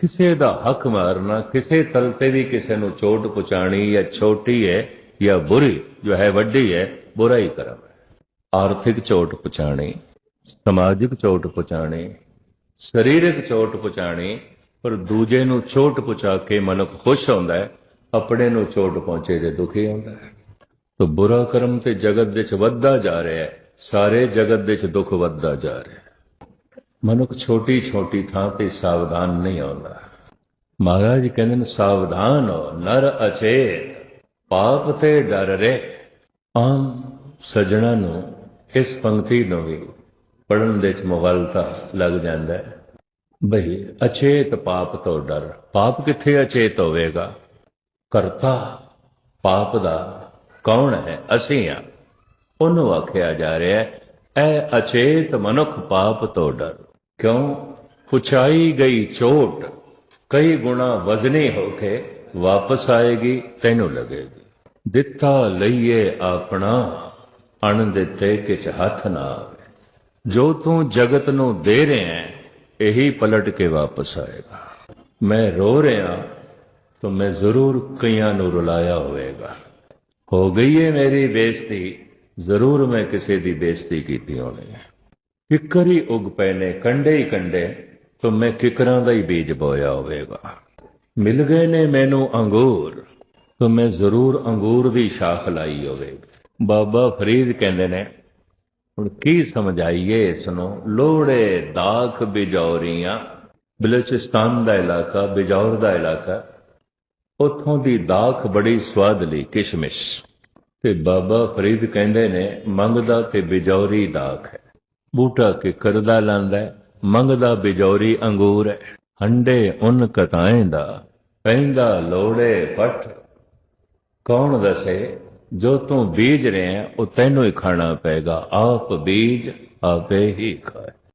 ਕਿਸੇ ਦਾ ਹੱਕ ਮਾਰਨਾ, ਕਿਸੇ ਤਲ ਤੇ ਵੀ ਕਿਸੇ ਨੂੰ ਚੋਟ ਪਹੁੰਚਾਣੀ ਜਾਂ ਛੋਟੀ ਹੈ ਜਾਂ ਬੁਰੀ, ਜੋ ਹੈ ਵੱਡੀ ਹੈ ਬੁਰਾ ਹੀ ਕਰਮ ਹੈ। ਆਰਥਿਕ ਚੋਟ ਪਹੁੰਚਾਣੀ ਸਮਾਜਿਕ ਚੋਟ ਪਹੁੰਚਾਣੀ ਸਰੀਰਕ ਚੋਟ ਪਹੁੰਚਾਣੀ ਪਰ ਦੂਜੇ ਨੂੰ ਚੋਟ ਪਹੁੰਚਾ ਕੇ ਮਨੁੱਖ ਖੁਸ਼ ਹੁੰਦਾ ਹੈ, ਆਪਣੇ ਨੂੰ ਚੋਟ ਪਹੁੰਚੇ ਤੇ ਦੁਖੀ ਹੁੰਦਾ ਹੈ। ਤੋ ਬੁਰਾ ਕਰਮ ਤੇ ਜਗਤ ਵਿੱਚ ਵੱਧਦਾ ਜਾ ਰਿਹਾ ਹੈ, ਸਾਰੇ ਜਗਤ ਦੇ ਚ ਦੁੱਖ ਵੱਧਦਾ ਜਾ ਰਿਹਾ ਹੈ। ਮਨੁੱਖ ਛੋਟੀ ਛੋਟੀ ਥਾਂ ਤੇ ਸਾਵਧਾਨ ਨਹੀਂ ਆਉਂਦਾ। ਮਹਾਰਾਜ ਕਹਿੰਦੇ ਨੇ, ਸਾਵਧਾਨ ਹੋ, ਨਰ ਅਚੇਤ, ਪਾਪ ਤੇ ਡਰ ਰੇ ਆਮ ਸਜਣਾ ਨੂੰ ਇਸ ਪੰਕਤੀ ਨੂੰ ਵੀ ਪੜਨ ਦੇ ਚ ਮੁਗਲਤਾ ਲੱਗ ਜਾਂਦਾ ਹੈ। ਬਈ, ਅਚੇਤ ਪਾਪ ਤੋਂ ਡਰ, ਪਾਪ ਕਿੱਥੇ ਅਚੇਤ ਹੋਵੇਗਾ? ਕਰਤਾ ਪਾਪ ਦਾ ਕੌਣ ਹੈ? ਅਸੀਂ ਆ ਉਹਨੂੰ ਆਖਿਆ ਜਾ ਰਿਹਾ ਹੈ, ਐ ਅਚੇਤ ਮਨੁੱਖ ਪਾਪ ਤੋਂ ਡਰ। ਕਿਉਂ? ਪੁਛਾਈ ਗਈ ਚੋਟ, ਕਈ ਗੁਣਾ ਵਜ਼ਨੀ ਹੋ ਕੇ ਵਾਪਸ ਆਏਗੀ, ਤੈਨੂੰ ਲੱਗੇਗੀ। ਦਿੱਤਾ ਲਈਏ ਆਪਣਾ, ਅਣ ਦਿੱਤੇ ਕਿਛ ਹੱਥ ਨਾ ਆਵੇ। ਜੋ ਤੂੰ ਜਗਤ ਨੂੰ ਦੇ ਰਿਹਾ ਹੈ, ਇਹੀ ਪਲਟ ਕੇ ਵਾਪਸ ਆਏਗਾ। ਮੈਂ ਰੋ ਰਿਹਾ, ਤਾਂ ਮੈਂ ਜ਼ਰੂਰ ਕਈਆਂ ਨੂੰ ਰੁਲਾਇਆ ਹੋਵੇਗਾ। ਹੋ ਗਈ ਹੈ ਮੇਰੀ ਬੇਇੱਜ਼ਤੀ, ਜ਼ਰੂਰ ਮੈਂ ਕਿਸੇ ਦੀ ਬੇਇੱਜ਼ਤੀ ਕੀਤੀ ਹੋਣੀ ਹੈ। ਕਿੱਕਰ ਹੀ ਉਗ ਪਏ ਨੇ ਕੰਡੇ ਹੀ ਕੰਡੇ, ਤਾਂ ਮੈਂ ਕਿਕਰਾਂ ਦਾ ਹੀ ਬੀਜ ਬੋਇਆ ਹੋਵੇਗਾ। ਮਿਲ ਗਏ ਨੇ ਮੈਨੂੰ ਅੰਗੂਰ, ਤਾਂ ਮੈਂ ਜ਼ਰੂਰ ਅੰਗੂਰ ਦੀ ਸ਼ਾਖ ਲਾਈ ਹੋਵੇਗੀ ਬਾਬਾ ਫਰੀਦ ਕਹਿੰਦੇ ਨੇ, ਹੁਣ ਕੀ ਸਮਝਾਈਏ ਇਸ ਨੂੰ ਲੋੜੇ ਦਾਖ ਬਿਜੌਰੀਆਂ, ਬਲੂਚਿਸਤਾਨ ਦਾ ਇਲਾਕਾ, ਬਿਜੌਰ ਦਾ ਇਲਾਕਾ, ਉਥੋਂ ਦੀ ਦਾਖ ਬੜੀ ਸਵਾਦਲੀ ਕਿਸ਼ਮਿਸ਼। ਤੇ ਬਾਬਾ ਫਰੀਦ ਕਹਿੰਦੇ ਨੇ, ਮੰਗਦਾ ਤੇ ਬਿਜੌਰੀ ਦਾਖ ਹੈ। ਬੂਟਾ ਕੇ ਕਰਦਾ ਲਾਂਦਾ ਮੰਗਦਾ ਬਿਜੌਰੀ ਅੰਗੂਰ ਹੈ। ਹੰਡੇ ਉਨ ਕਤਾਏ ਦਾ ਪੈਂਦਾ ਲੋੜੇ ਪੱਠ। ਕੌਣ ਦੱਸੇ ਜੋ ਤੂੰ ਬੀਜ ਰਿਹਾ ਹੈ, ਉਹ ਤੈਨੂੰ ਹੀ ਖਾਣਾ ਪਏਗਾ। ਆਪ ਬੀਜ ਆਪੇ ਹੀ ਖਾਏ।